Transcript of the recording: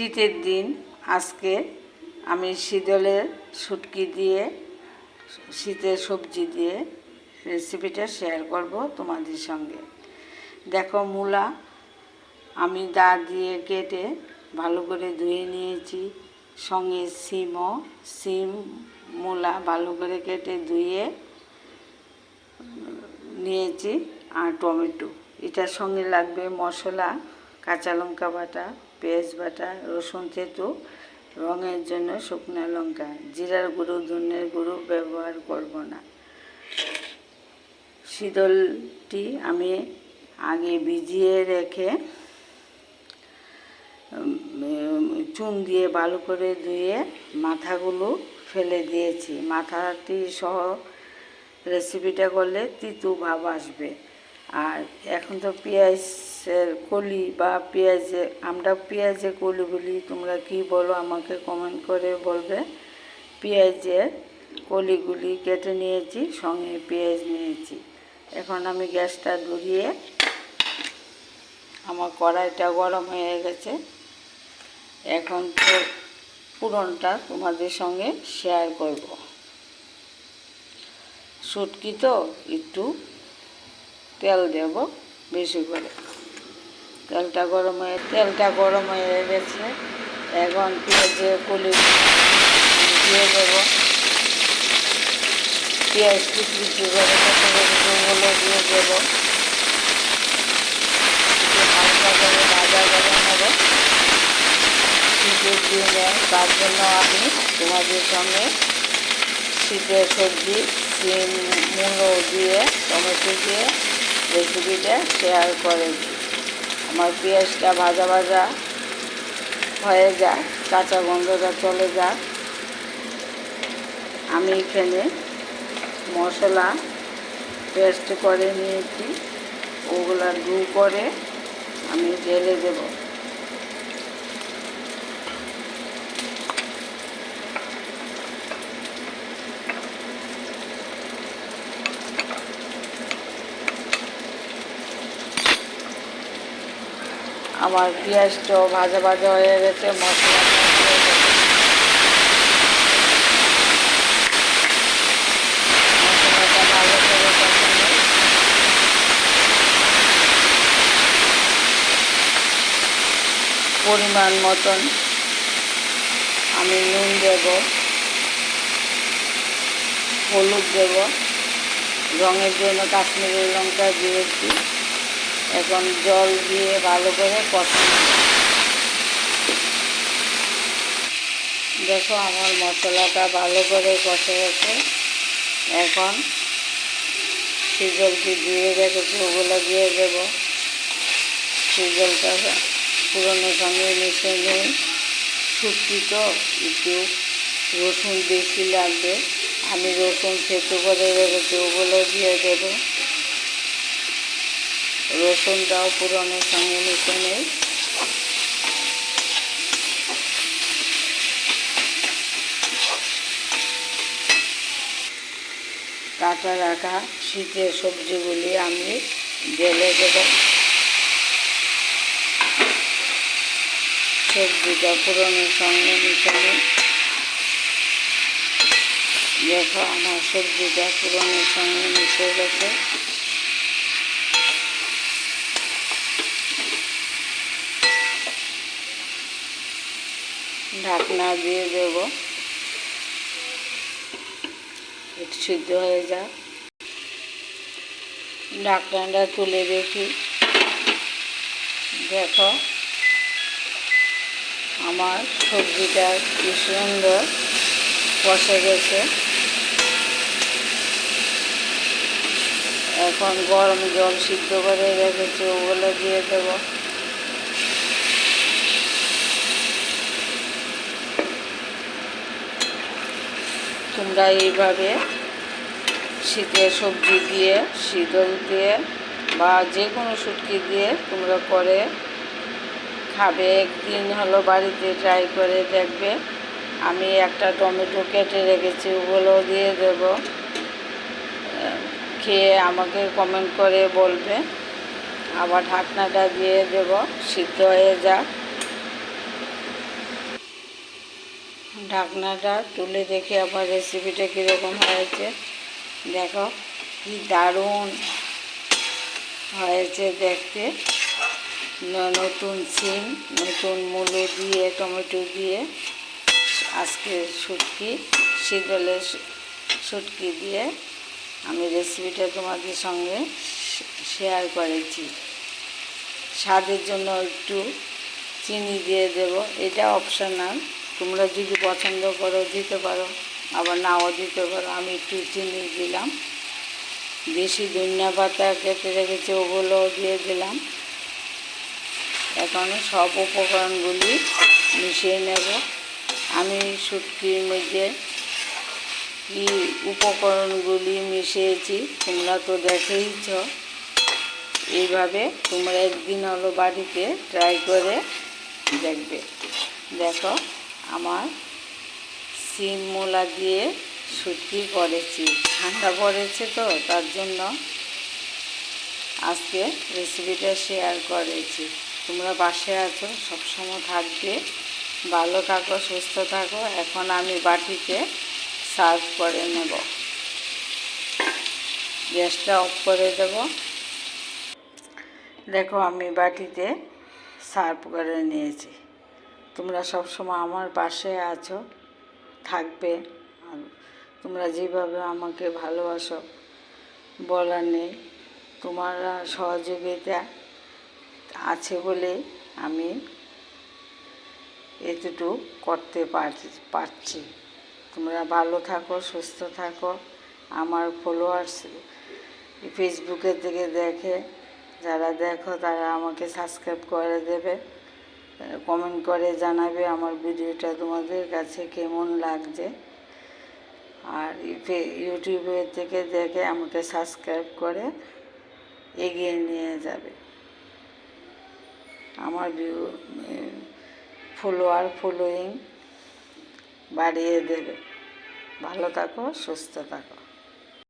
শীতের দিন, আজকে আমি শীতলের শুটকি দিয়ে, শীতের সবজি দিয়ে রেসিপিটা শেয়ার করব তোমাদের সঙ্গে। দেখো মূলা, আমি দা দিয়ে কেটে ভালো করে ধুয়ে নিয়েছি। সঙ্গে সিমও, সিম, মূলা ভালো করে কেটে ধুয়ে নিয়েছি আর টমেটো। এটার সঙ্গে লাগবে মশলা, কাঁচা লঙ্কা বাটা পেঁয়াজ, বাটা, রসুন, থেতু, রঙের জন্য শুকনো লঙ্কা। জিরার গুঁড়ো, ধনের গুঁড়ো ব্যবহার করব না। শীতলটি আমি আগে ভিজিয়ে রেখে চুন দিয়ে ভালো করে ধুয়ে মাথাগুলো ফেলে দিয়েছি। মাথাটি সহ রেসিপিটা করলে তিতু ভাব আসবে। আর এখন তো কলি বা পেঁয়াজে, আমরা পেঁয়াজে কলি বলি, তোমরা কি বলো আমাকে কমেন্ট করে বলবে। পেঁয়াজের কলিগুলি কেটে নিয়েছি, সঙ্গে পেঁয়াজ নিয়েছি। এখন আমি গ্যাসটা ধরিয়ে আমার কড়াইটা গরম হয়ে গেছে। এখন তো পুরনটা তোমাদের সঙ্গে শেয়ার করব। শুটকি তো একটু তেল দেব বেশি করে। তেলটা গরম হয়ে, তেলটা গরম হয়ে গেছে। এখন পেঁয়াজের কলি, দিয়ে দেব। পেঁয়াজ কুচি করে কতগুলো দিয়ে দেবো। হালকা করে ভাজা করে নেব। শীতের দিনে তার জন্য আমি তোমাদের সঙ্গে শীতের সবজি, সিম, মূলো দিয়ে, টমেটো দিয়ে রেসিপিটা শেয়ার করেছি। আমার পেঁয়াজটা ভাজা ভাজা হয়ে যায়, কাঁচা গন্ধটা চলে যায়। আমি এখানে মশলা পেস্ট করে নিয়েছি ওগুলা ডু করে আমি ঢেলে দেবো। আমার পেঁয়াজটাও ভাজা ভাজা হয়ে গেছে, মশলা পরিমাণ মতন আমি নুন দেব, হলুদ দেব, রঙের জন্য কাশ্মীরি লঙ্কা দিয়েছি। এখন জল দিয়ে ভালো করে কষানো দেখো আমার মশলাটা ভালো করে কষে গেছে। এখন সিজলটি দিয়ে রেখেছি ওগুলো দিয়ে দেব। সিজলটা পুরনো সঙ্গে মিশে নিই। শুটকি তো একটু রসুন বেশি লাগবে। আমি রসুন থেতু করে রেখেছি, ওগুলো দিয়ে দেবো। রসুনটাও পুরনের সঙ্গে মিশে নেই। কাটা রাখা শীতের সবজিগুলি আমি ঢেলে দেব। সবজিটা পুরনের সঙ্গে মিশে নেই। দেখো আমার সবজিটা পুরনের সঙ্গে মিশে গেছে। ঢাকনা দিয়ে দেব। একটু সিদ্ধ হয়ে যাক। ঢাকনাটা তুলে দেখি। দেখো, আমার সবজিটা কি সুন্দর কষে গেছে। এখন গরম জল সিদ্ধ করে রেখেছি, ওগুলো দিয়ে দেবো। তোমরা এইভাবে শীতের সবজি দিয়ে, শীতল দিয়ে বা যে কোনো শুটকি দিয়ে তোমরা করে খাবে। একদিন হলো বাড়িতে ট্রাই করে দেখবে। আমি একটা টমেটো কেটে রেখেছি ওগুলো দিয়ে দেব। খেয়ে আমাকে কমেন্ট করে বলবে। আবার ঢাকনাটা দিয়ে দেব, সিদ্ধ হয়ে যাক। ঢাকনাটা তুলে দেখে আবার রেসিপিটা কীরকম হয়েছে। দেখো, কি দারুণ হয়েছে দেখতে। নতুন সিম, নতুন মূলো দিয়ে, টমেটো দিয়ে, আজকে শুটকি শীতলের শুটকি দিয়ে আমি রেসিপিটা তোমাদের সঙ্গে শেয়ার করেছি। স্বাদের জন্য একটু চিনি দিয়ে দেব। এটা অপশনাল তোমরা যদি পছন্দ করো, দিতে পারো। আবার নাও দিতে পারো। আমি একটু চিনি দিলাম। দেশি ধনিয়া পাতা কেটে রেখেছি ওগুলো দিয়ে দিলাম। এখন সব উপকরণগুলি মিশিয়ে নেব। আমি শুটকির মধ্যে কি উপকরণগুলি মিশিয়েছি, তোমরা তো দেখেইছ। এইভাবে তোমরা একদিন হলো বাড়িতে ট্রাই করে দেখবে। দেখো, আমার সিম মোলা দিয়ে শুটকি করেছি। ঠান্ডা পড়েছে তো, তার জন্য আজকে রেসিপিটা শেয়ার করেছি। তোমরা পাশে আছো, সবসময় থাকবে। ভালো থাকো, সুস্থ থাকো। এখন আমি বাটিতে সার্ভ করে নেব। গ্যাসটা অফ করে দেব। দেখো, আমি বাটিতে সার্ভ করে নিয়েছি। তোমরা সবসময় আমার পাশে আছো, থাকবে। তোমরা যেভাবে আমাকে ভালোবাসো, বলার নেই। তোমারা সহযোগিতা আছে বলে আমি এতটুকু করতে পার- পারছি। তোমরা ভালো থাকো, সুস্থ থাকো। আমার ফলোয়ার্স ফেসবুকের থেকে দেখে যারা দেখো তারা আমাকে সাবস্ক্রাইব করে দেবে কমেন্ট করে জানাবে আমার ভিডিওটা তোমাদের কাছে কেমন লাগছে। আর ইউটে- ইউটিউবের থেকে দেখে আমাকে সাবস্ক্রাইব করে এগিয়ে নিয়ে যাবে। আমার ভিউ ফলোয়ার ফলোয়িং বাড়িয়ে দেবে। ভালো থাকো, সুস্থ থাকো।